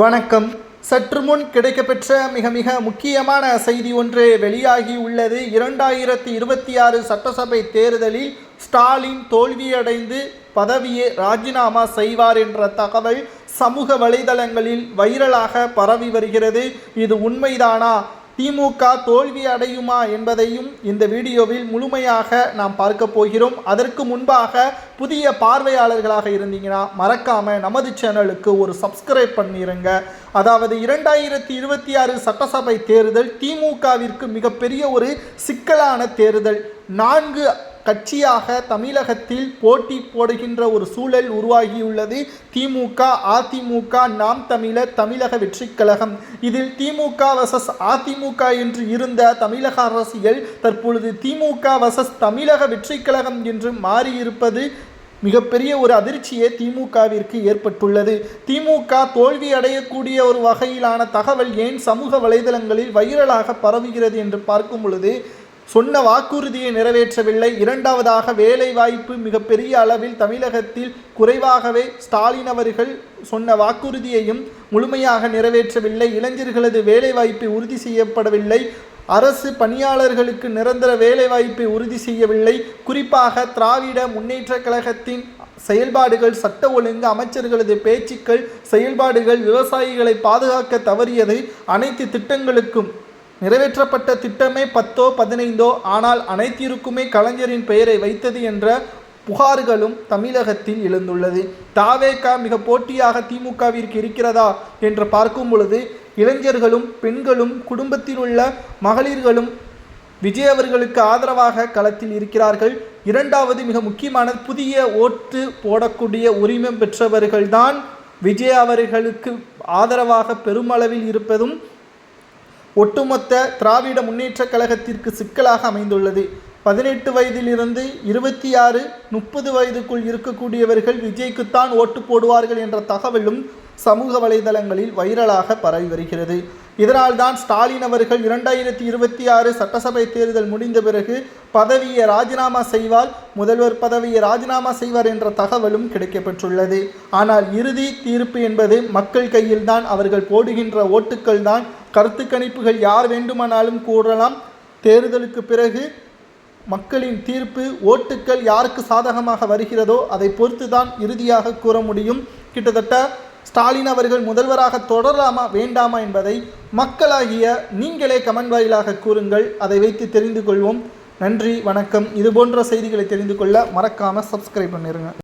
வணக்கம். சற்று முன் கிடைக்கப்பெற்ற மிக மிக முக்கியமான செய்தி ஒன்று வெளியாகி உள்ளது. இரண்டாயிரத்தி இருபத்தி ஆறு சட்டசபை தேர்தலில் ஸ்டாலின் தோல்வியடைந்து பதவியை ராஜினாமா செய்வார் என்ற தகவல் சமூக வலைதளங்களில் வைரலாக பரவி வருகிறது. இது உண்மைதானா? திமுக தோல்வி அடையுமா என்பதையும் இந்த வீடியோவில் முழுமையாக நாம் பார்க்க போகிறோம். அதற்கு முன்பாக புதிய பார்வையாளர்களாக இருந்தீங்கன்னா மறக்காமல் நமது சேனலுக்கு ஒரு சப்ஸ்கிரைப் பண்ணிருங்க. அதாவது இரண்டாயிரத்தி இருபத்தி ஆறு சட்டசபை தேர்தல் திமுகவிற்கு மிகப்பெரிய ஒரு சிக்கலான தேர்தல். நான்கு கட்சியாக தமிழகத்தில் போட்டி போடுகின்ற ஒரு சூழல் உருவாகியுள்ளது. திமுக அதிமுக நாம் தமிழர் தமிழக வெற்றிக் கழகம். இதில் திமுக வசஸ் அதிமுக என்று இருந்த தமிழக அரசியல் தற்பொழுது திமுக வசஸ் தமிழக வெற்றிக் கழகம் என்று மாறியிருப்பது மிகப்பெரிய ஒரு அதிர்ச்சியே திமுகவிற்கு ஏற்பட்டுள்ளது. திமுக தோல்வி அடையக்கூடிய ஒரு வகையிலான தகவல் ஏன் சமூக வலைதளங்களில் வைரலாக பரவுகிறது என்று பார்க்கும் பொழுது சொன்ன வாக்குறுதியை நிறைவேற்றவில்லை. இரண்டாவதாக வேலை வாய்ப்பு மிகப்பெரிய அளவில் தமிழகத்தில் குறைவாகவே ஸ்டாலின் அவர்கள் சொன்ன வாக்குறுதியையும் முழுமையாக நிறைவேற்றவில்லை. இளைஞர்களது வேலை வாய்ப்பை உறுதி செய்யப்படவில்லை. அரசு பணியாளர்களுக்கு நிரந்தர வேலைவாய்ப்பை உறுதி செய்யவில்லை. குறிப்பாக திராவிட முன்னேற்ற கழகத்தின் செயல்பாடுகள் சட்ட ஒழுங்கு அமைச்சர்களது பேச்சுக்கள் செயல்பாடுகள் விவசாயிகளை பாதுகாக்க தவறியது அனைத்து திட்டங்களுக்கும் நிறைவேற்றப்பட்ட திட்டமே பத்தோ பதினைந்தோ ஆனால் அனைத்திற்குமே கலைஞரின் பெயரை வைத்தது என்ற புகார்களும் தமிழகத்தில் எழுந்துள்ளது. தாவேகா மிக போட்டியாக திமுகவிற்கு இருக்கிறதா என்று பார்க்கும் பொழுது இளைஞர்களும் பெண்களும் குடும்பத்தில் உள்ள மகளிர்களும் விஜய் அவர்களுக்கு ஆதரவாக களத்தில் இருக்கிறார்கள். இரண்டாவது மிக முக்கியமான புதிய ஓட்டு போடக்கூடிய உரிமம் பெற்றவர்கள்தான் விஜய் அவர்களுக்கு ஆதரவாக பெருமளவில் இருப்பதும் ஒட்டுமொத்த திராவிட முன்னேற்றக் கழகத்திற்கு சிக்கலாக அமைந்துள்ளது. பதினெட்டு வயதிலிருந்து இருபத்தி ஆறு முப்பது வயதுக்குள் இருக்கக்கூடியவர்கள் விஜய்க்குத்தான் ஓட்டு போடுவார்கள் என்ற தகவலும் சமூக வலைதளங்களில் வைரலாக பரவி வருகிறது. இதனால்தான் ஸ்டாலின் அவர்கள் இரண்டாயிரத்தி இருபத்தி ஆறு சட்டசபை தேர்தல் முடிந்த பிறகு பதவியை ராஜினாமா செய்வார் முதல்வர் பதவியை ராஜினாமா செய்வார் என்ற தகவலும் கிடைக்கப்பெற்றுள்ளது. ஆனால் இறுதி தீர்ப்பு என்பது மக்கள் கையில்தான் அவர்கள் போடுகின்ற ஓட்டுக்கள் தான் கருத்து கணிப்புகள் யார் வேண்டுமானாலும் கூறலாம். தேர்தலுக்கு பிறகு மக்களின் தீர்ப்பு ஓட்டுக்கள் யாருக்கு சாதகமாக வருகிறதோ அதை பொறுத்து தான் இறுதியாக கூற முடியும். கிட்டத்தட்ட ஸ்டாலின் அவர்கள் முதல்வராக தொடரலாமா வேண்டாமா என்பதை மக்களாகிய நீங்களே கமெண்ட் வாயிலாக கூறுங்கள். அதை வைத்து தெரிந்து கொள்வோம். நன்றி வணக்கம். இது போன்ற செய்திகளை தெரிந்து கொள்ள மறக்காமல் சப்ஸ்கிரைப் பண்ணிடுங்க